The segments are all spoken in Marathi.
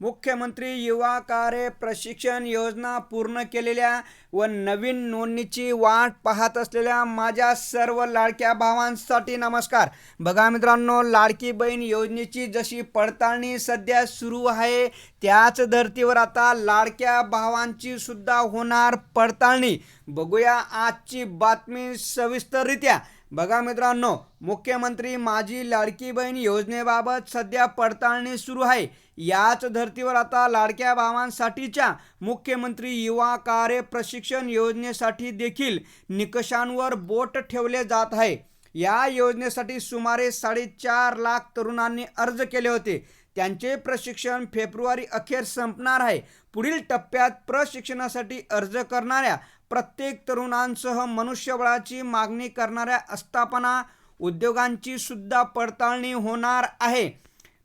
मुख्यमंत्री युवा कार्य प्रशिक्षण योजना पूर्ण केलेल्या व नवीन नोंदणीची वाट पाहत असलेल्या माझ्या सर्व लाडक्या भावांसाठी नमस्कार. बघा मित्रांनो लाडकी बहीण योजनेची जशी पडताळणी सध्या सुरू आहे त्याच धर्तीवर आता लाडक्या भावांची सुद्धा होणार पडताळणी. बघूया आजची बातमी सविस्तररित्या. बघा मित्रांनो मुख्यमंत्री माझी लाडकी बहीण योजनेबाबत सध्या पडताळणी सुरू आहे. याच धर्तीवर आता लाडक्या भावांसाठीच्या मुख्यमंत्री युवा कार्य प्रशिक्षण योजनेसाठी देखील निकषांवर बोट ठेवले जात आहे. या योजनेसाठी सुमारे साडेचार लाख तरुणांनी अर्ज केले होते. त्यांचे प्रशिक्षण फेब्रुवारी अखेर संपणार आहे. पुढील टप्प्यात प्रशिक्षणासाठी अर्ज करणाऱ्या प्रत्येक तरुणांसह मनुष्यबळाची मागणी करणाऱ्या आस्थापना उद्योगांची सुद्धा पडताळणी होणार आहे.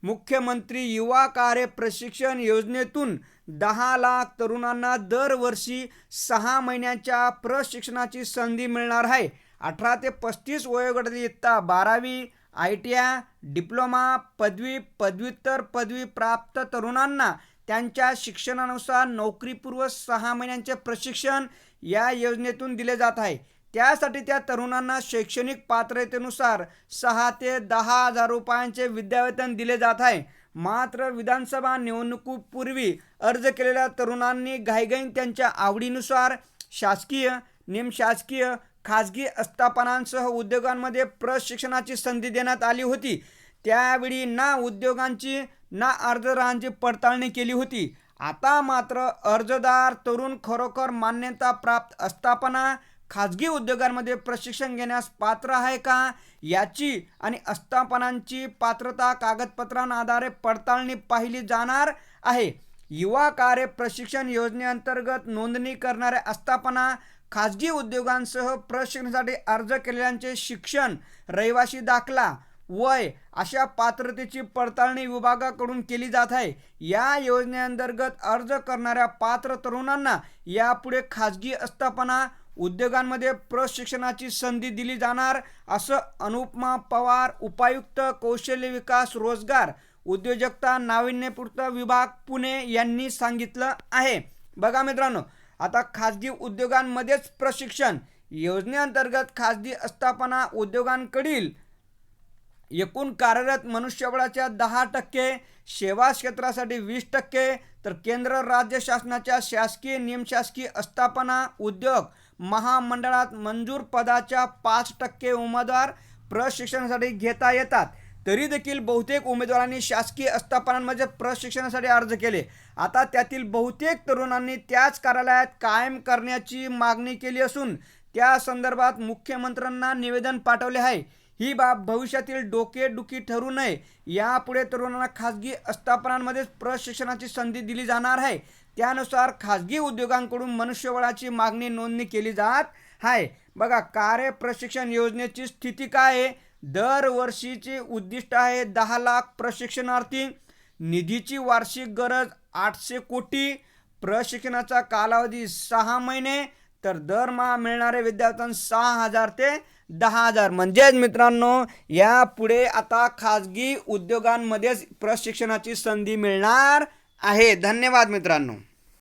मुख्यमंत्री युवा कार्य प्रशिक्षण योजनेतून दहा लाख तरुणांना दरवर्षी सहा महिन्याच्या प्रशिक्षणाची संधी मिळणार आहे. अठरा ते पस्तीस वयोगटातील इयत्ता बारावी आय टी आय डिप्लोमा पदवी पदव्युत्तर पदवी प्राप्त तरुणांना त्यांच्या शिक्षणानुसार नोकरीपूर्व सहा महिन्यांचे प्रशिक्षण या योजनेतून दिले जात आहे. त्यासाठी त्या तरुणांना शैक्षणिक पात्रतेनुसार सहा ते दहा हजार रुपयांचे विद्यावेतन दिले जात आहे. मात्र विधानसभा निवडणुकीपूर्वी अर्ज केलेल्या तरुणांनी घाईघाईन त्यांच्या आवडीनुसार शासकीय निमशासकीय खाजगी आस्थापनांसह उद्योगांमध्ये प्रशिक्षणाची संधी देण्यात आली होती. त्यावेळी ना उद्योगांची ना अर्जदारांची पडताळणी केली होती. आता मात्र अर्जदार तरुण खरोखर मान्यता प्राप्त आस्थापना खाजगी उद्योगांमध्ये प्रशिक्षण घेण्यास पात्र आहे का याची आणि आस्थापनांची पात्रता कागदपत्रांआधारे पडताळणी पाहिली जाणार आहे. युवा कार्य प्रशिक्षण योजनेअंतर्गत नोंदणी करणाऱ्या आस्थापना खाजगी उद्योगांसह प्रशिक्षणासाठी अर्ज केलेल्यांचे शिक्षण रहिवासी दाखला वय अशा पात्रतेची पडताळणी विभागाकडून केली जात आहे. या योजनेअंतर्गत अर्ज करणाऱ्या पात्र तरुणांना यापुढे खाजगी आस्थापना उद्योगांमध्ये प्रशिक्षणाची संधी दिली जाणार असं अनुपमा पवार उपायुक्त कौशल्य विकास रोजगार उद्योजकता नाविन्यपूर्त विभाग पुणे यांनी सांगितलं आहे. बघा मित्रांनो आता खाजगी उद्योगांमध्येच प्रशिक्षण. योजनेअंतर्गत खाजगी आस्थापना उद्योगांकडील एकूण कार्यरत मनुष्यबळाच्या दहा टक्के सेवा क्षेत्रासाठी वीस टक्के तर केंद्र राज्य शासनाच्या शासकीय निमशासकीय आस्थापना उद्योग महामंडळात मंजूर पदाच्या पाच टक्के उमेदवार प्रशिक्षणासाठी घेता येतात. तरी देखील बहुतेक उमेदवारांनी शासकीय आस्थापनांमध्ये प्रशिक्षणासाठी अर्ज केले. आता त्यातील बहुतेक तरुणांनी त्याच कार्यालयात कायम करण्याची मागणी केली असून त्या संदर्भात मुख्यमंत्र्यांना निवेदन पाठवले आहे. ही बाब भविष्यातील डोकेदुखी ठरू नये. यापुढे तरुणांना खाजगी आस्थापनांमध्येच प्रशिक्षणाची संधी दिली जाणार आहे. त्यानुसार खाजगी उद्योगांकडून मनुष्यबळाची मागणी नोंदणी केली जात आहे. बघा कार्य प्रशिक्षण योजनेची स्थिती काय आहे? दरवर्षीचे उद्दिष्ट आहे दहा लाख प्रशिक्षणार्थी. निधीची वार्षिक गरज आठशे कोटी. प्रशिक्षणाचा कालावधी सहा महिने. तर दरमहा मिळणारे विद्यार्थ्यांना सहा हजार ते दहा हजार. म्हणजेच मित्रांनो यापुढे आता खाजगी उद्योगांमध्येच प्रशिक्षणाची संधी मिळणार आहे. धन्यवाद मित्रांनो.